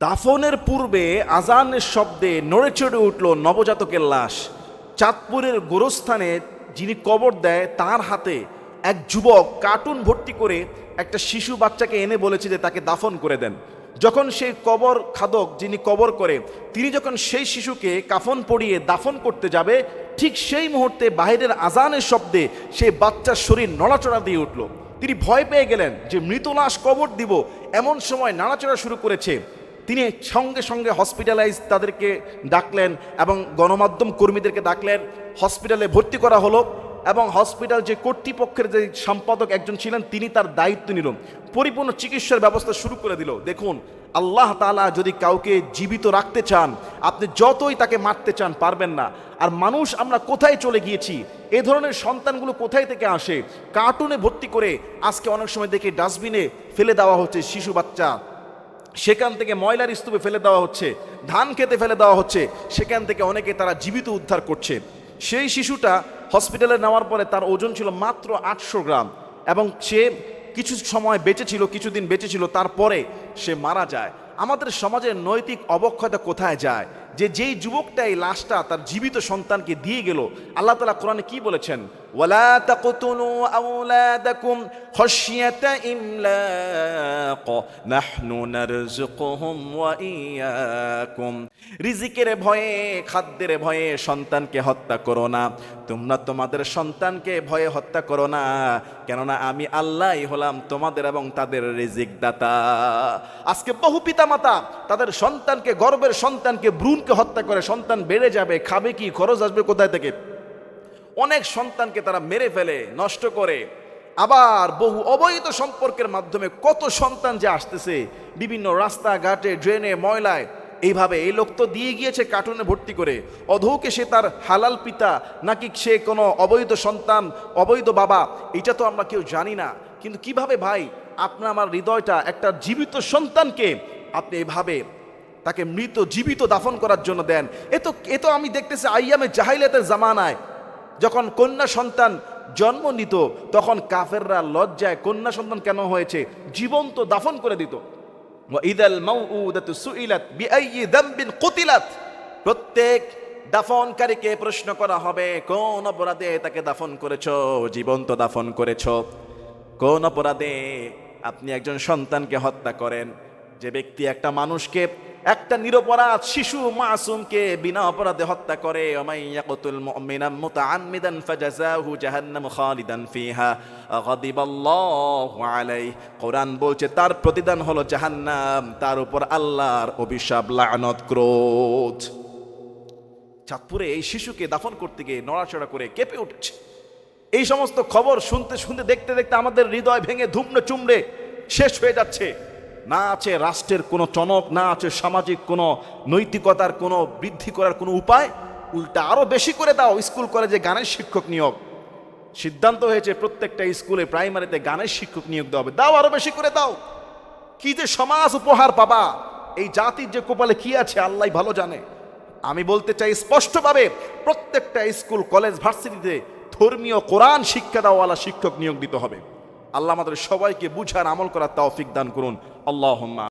দাফনের পূর্বে আজানের শব্দে নড়ে চড়ে উঠল নবজাতকের লাশ। চাঁদপুরের গোরস্থানে যিনি কবর দেয়, তার হাতে এক যুবক কার্টুন ভর্তি করে একটা শিশু বাচ্চাকে এনে বলেছে যে তাকে দাফন করে দেন। যখন সেই কবর খাদক যিনি কবর করে, তিনি যখন সেই শিশুকে কাফন পরিয়ে দাফন করতে যাবে, ঠিক সেই মুহূর্তে বাইরের আজানের শব্দে সেই বাচ্চার শরীর নড়াচড়া দিয়ে উঠল। তিনি ভয় পেয়ে গেলেন যে মৃত লাশ কবর দিব, এমন সময় নাড়াচড়া শুরু করেছে। তিনি সঙ্গে সঙ্গে হসপিটালাইজ তাদেরকে ডাকলেন এবং গণমাধ্যম কর্মীদেরকে ডাকলেন। হসপিটালে ভর্তি করা হলো এবং হসপিটাল যে কর্তৃপক্ষের যে সম্পাদক একজন ছিলেন, তিনি তার দায়িত্ব নিল। পরিপূর্ণ চিকিৎসার ব্যবস্থা শুরু করে দিল। দেখুন, আল্লাহ তাআলা যদি কাউকে জীবিত রাখতে চান, আপনি যতই তাকে মারতে চান পারবেন না। আর মানুষ, আমরা কোথায় চলে গিয়েছি? এ ধরনের সন্তানগুলো কোথায় থেকে আসে? কার্টুনে ভর্তি করে আজকে অনেক সময় দেখে ডাস্টবিনে ফেলে দেওয়া হচ্ছে শিশু বাচ্চা। সেখান থেকে ময়লার স্তূপে ফেলে দেওয়া হচ্ছে, ধান খেতে ফেলে দেওয়া হচ্ছে, সেখান থেকে অনেকে তারা জীবিত উদ্ধার করছে। সেই শিশুটা হসপিটালে নেওয়ার পরে তার ওজন ছিল মাত্র আটশো গ্রাম এবং সে কিছু সময় বেঁচে ছিল কিছুদিন বেঁচে ছিল তারপরে সে মারা যায়। আমাদের সমাজের নৈতিক অবক্ষয়তা কোথায় যায়? যে যেই যুবকটা এই লাশটা তার জীবিত সন্তানকে দিয়ে গেল, আল্লাহ তালা কোরআনে কি বলেছেন? ওয়ালা ইমলাক নাহনু নারযুকুহুম ওয়া ইয়াকুম রিজিকের ভয়ে, খাদ্যের ভয়ে সন্তানকে হত্যা করো না। তোমরা তোমাদের সন্তানকে ভয়ে হত্যা করো না। কেননা আমি আল্লাহই হলাম তোমাদের এবং তাদের রিজিক দাতা আজকে বহু পিতামাতা তাদের সন্তানকে, গর্বের সন্তানকে, ভ্রূণকে হত্যা করে সন্তান বেড়ে যাবে, খাবে কি, খরচ আসবে কোথায় থেকে? অনেক সন্তানকে তারা মেরে ফেলে, নষ্ট করে। আবার বহু অবৈধ সম্পর্কের মাধ্যমে কত সন্তান যে আসতেছে, বিভিন্ন রাস্তাঘাটে, ড্রেনে, ময়লায়, এইভাবে এই লোক তো দিয়ে গিয়েছে কার্টুনে ভর্তি করে। অধৌকে সে তার হালাল পিতা, নাকি সে কোনো অবৈধ সন্তান, অবৈধ বাবা, এটা তো আমরা কেউ জানি না। কিন্তু কীভাবে ভাই, আপনার আমার হৃদয়টা একটা জীবিত সন্তানকে আপনি এভাবে তাকে মৃত, জীবিত দাফন করার জন্য দেন? এ তো এ তো আমি দেখতেছি আইয়ামে জাহাইলাতের জামানায়, যখন কন্যা সন্তান জন্ম নিত, তখন কাফেররা লজ্জায় কন্যা সন্তান কেন হয়েছে? জীবন্ত দাফন করে দিত। প্রত্যেক দাফনকারীকে প্রশ্ন করা হবে, কোন অপরাধে তাকে দাফন করেছ? জীবন্ত দাফন করেছ। কোন অপরাধে আপনি একজন সন্তানকে হত্যা করেন? যে ব্যক্তি একটা মানুষকে একটা নিরপরাধ শিশু মাসুমকে বিনা অপরাধে হত্যা করে। কোরআন বলছে, তার প্রতিদান হলো জাহান্নাম, তার উপর আল্লাহর অভিশাপ, লানত, ক্রোধ। চাঁদপুরে এই শিশুকে দাফন করতে গিয়ে নড়াচড়া করে কেঁপে উঠছে। এই সমস্ত খবর শুনতে শুনতে দেখতে দেখতে আমাদের হৃদয় ভেঙে ধুমড়ে চুমড়ে শেষ হয়ে যাচ্ছে। না আছে রাষ্ট্রের কোনো টনক, না আছে সামাজিক কোনো নৈতিকতার কোনো বৃদ্ধি করার কোনো উপায়। উল্টা আরও বেশি করে দাও স্কুল কলেজে গানের শিক্ষক নিয়োগ। সিদ্ধান্ত হয়েছে প্রত্যেকটা স্কুলে প্রাইমারিতে গানের শিক্ষক নিয়োগ দেওয়া হবে। দাও আরও বেশি করে দাও। কি যে সমাজ উপহার পাবা। এই জাতির যে কপালে কি আছে আল্লাহ ভালো জানে। আমি বলতে চাই স্পষ্টভাবে প্রত্যেকটা স্কুল, কলেজ, ভার্সিটিতে ধর্মীয় কোরআন শিক্ষা দেওয়ালা শিক্ষক নিয়োগ দিতে হবে। আল্লাহ আমাদের সবাইকে বুঝার আমল করার তৌফিক দান করুন। আল্লাহ